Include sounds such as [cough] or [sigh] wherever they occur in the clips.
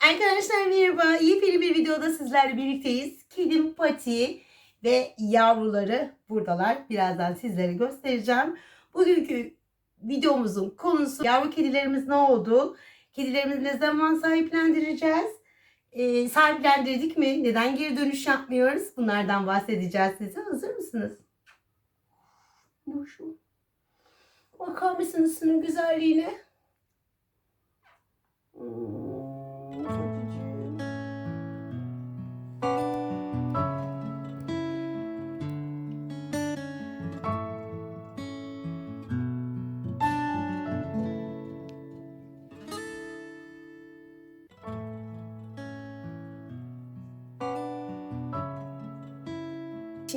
Arkadaşlar merhaba. Yepyeni bir videoda sizlerle birlikteyiz. Kedim Pati ve yavruları buradalar. Birazdan sizlere göstereceğim. Bugünkü videomuzun konusu yavru kedilerimiz ne oldu? Kedilerimizi ne zaman sahiplendireceğiz? Ee, sahiplendirdik mi? Neden geri dönüş yapmıyoruz? Bunlardan bahsedeceğiz size. Hazır mısınız? Boşum. Bakar mısınız şunun güzelliğine?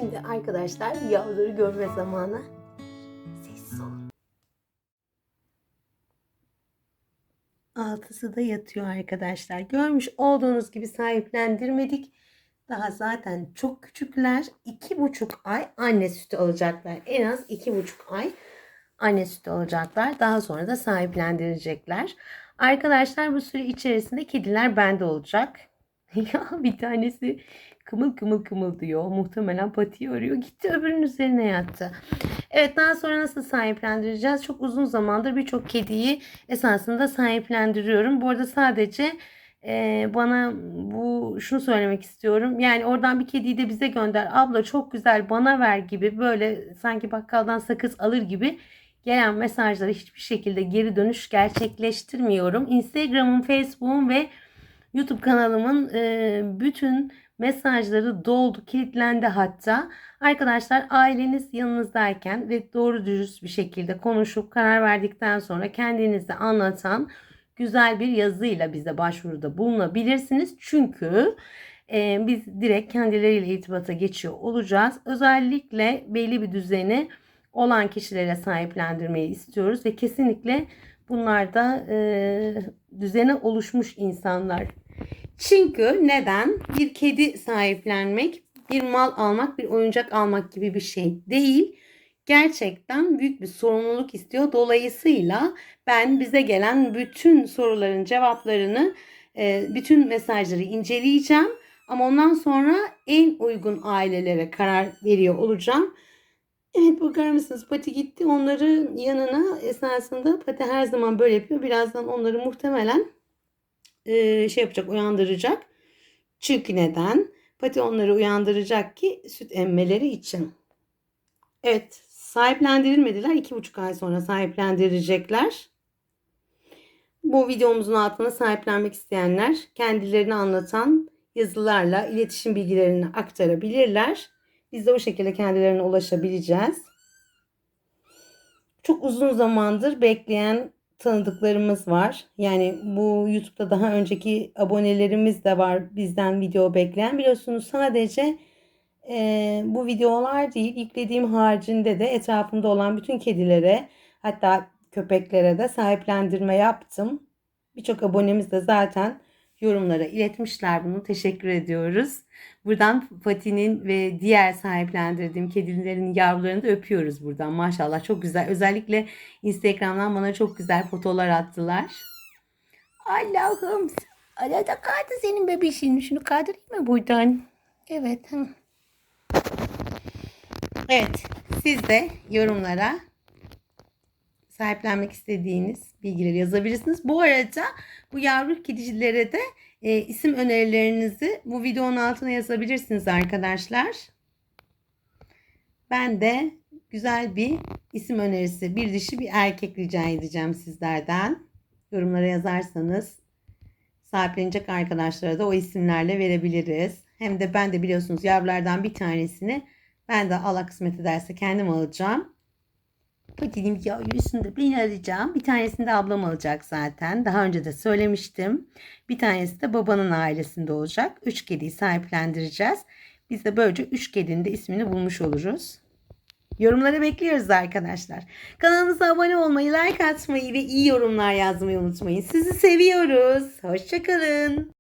Şimdi arkadaşlar yavruları görme zamanı. Sessiz olun. Altısı da yatıyor arkadaşlar. Görmüş olduğunuz gibi sahiplendirmedik. Daha zaten çok küçükler. iki buçuk ay anne sütü alacaklar. En az iki buçuk ay anne sütü alacaklar. Daha sonra da sahiplendirecekler. Arkadaşlar bu süre içerisinde kediler bende olacak. [laughs] ya bir tanesi kımıl kımıl kımıl diyor. Muhtemelen patiyi arıyor. Gitti öbürünün üzerine yattı. Evet daha sonra nasıl sahiplendireceğiz? Çok uzun zamandır birçok kediyi esasında sahiplendiriyorum. Bu arada sadece e, bana bu şunu söylemek istiyorum. Yani oradan bir kediyi de bize gönder. Abla çok güzel bana ver gibi böyle sanki bakkaldan sakız alır gibi gelen mesajlara hiçbir şekilde geri dönüş gerçekleştirmiyorum. Instagram'ım, Facebook'um ve YouTube kanalımın e, bütün mesajları doldu, kilitlendi hatta. Arkadaşlar aileniz yanınızdayken ve doğru dürüst bir şekilde konuşup karar verdikten sonra kendinizi anlatan güzel bir yazıyla bize başvuruda bulunabilirsiniz. Çünkü e, biz direkt kendileriyle irtibata geçiyor olacağız. Özellikle belli bir düzeni olan kişilere sahiplendirmeyi istiyoruz ve kesinlikle bunlar da e, düzene oluşmuş insanlar. Çünkü neden? Bir kedi sahiplenmek, bir mal almak, bir oyuncak almak gibi bir şey değil. Gerçekten büyük bir sorumluluk istiyor. Dolayısıyla ben bize gelen bütün soruların cevaplarını, e, bütün mesajları inceleyeceğim. Ama ondan sonra en uygun ailelere karar veriyor olacağım. Evet bakar mısınız Pati gitti onları yanına esasında Pati her zaman böyle yapıyor. Birazdan onları muhtemelen e, şey yapacak uyandıracak. Çünkü neden? Pati onları uyandıracak ki süt emmeleri için. Evet sahiplendirilmediler. iki buçuk ay sonra sahiplendirecekler. Bu videomuzun altına sahiplenmek isteyenler kendilerini anlatan yazılarla iletişim bilgilerini aktarabilirler. Biz de o şekilde kendilerine ulaşabileceğiz. Çok uzun zamandır bekleyen tanıdıklarımız var. Yani bu YouTube'da daha önceki abonelerimiz de var bizden video bekleyen. Biliyorsunuz sadece e, bu videolar değil yüklediğim haricinde de etrafımda olan bütün kedilere hatta köpeklere de sahiplendirme yaptım. Birçok abonemiz de zaten yorumlara iletmişler bunu. Teşekkür ediyoruz. Buradan Fatih'in ve diğer sahiplendirdiğim kedilerin yavrularını da öpüyoruz buradan. Maşallah çok güzel. Özellikle Instagram'dan bana çok güzel fotolar attılar. Allah'ım. Arada kaldı senin bebişin. Şunu kaldırayım mı buradan? Evet. Evet. Siz de yorumlara sahiplenmek istediğiniz bilgileri yazabilirsiniz. Bu arada bu yavru kedicilere de e, isim önerilerinizi bu videonun altına yazabilirsiniz arkadaşlar. Ben de güzel bir isim önerisi, bir dişi bir erkek rica edeceğim sizlerden. Yorumlara yazarsanız sahiplenecek arkadaşlara da o isimlerle verebiliriz. Hem de ben de biliyorsunuz yavrulardan bir tanesini ben de Allah kısmet ederse kendim alacağım. Yavrusunu da ben alacağım. Bir tanesini de ablam alacak zaten. Daha önce de söylemiştim. Bir tanesi de babanın ailesinde olacak. Üç kediyi sahiplendireceğiz. Biz de böylece üç kedinin de ismini bulmuş oluruz. Yorumları bekliyoruz arkadaşlar. Kanalımıza abone olmayı, like atmayı ve iyi yorumlar yazmayı unutmayın. Sizi seviyoruz. Hoşçakalın.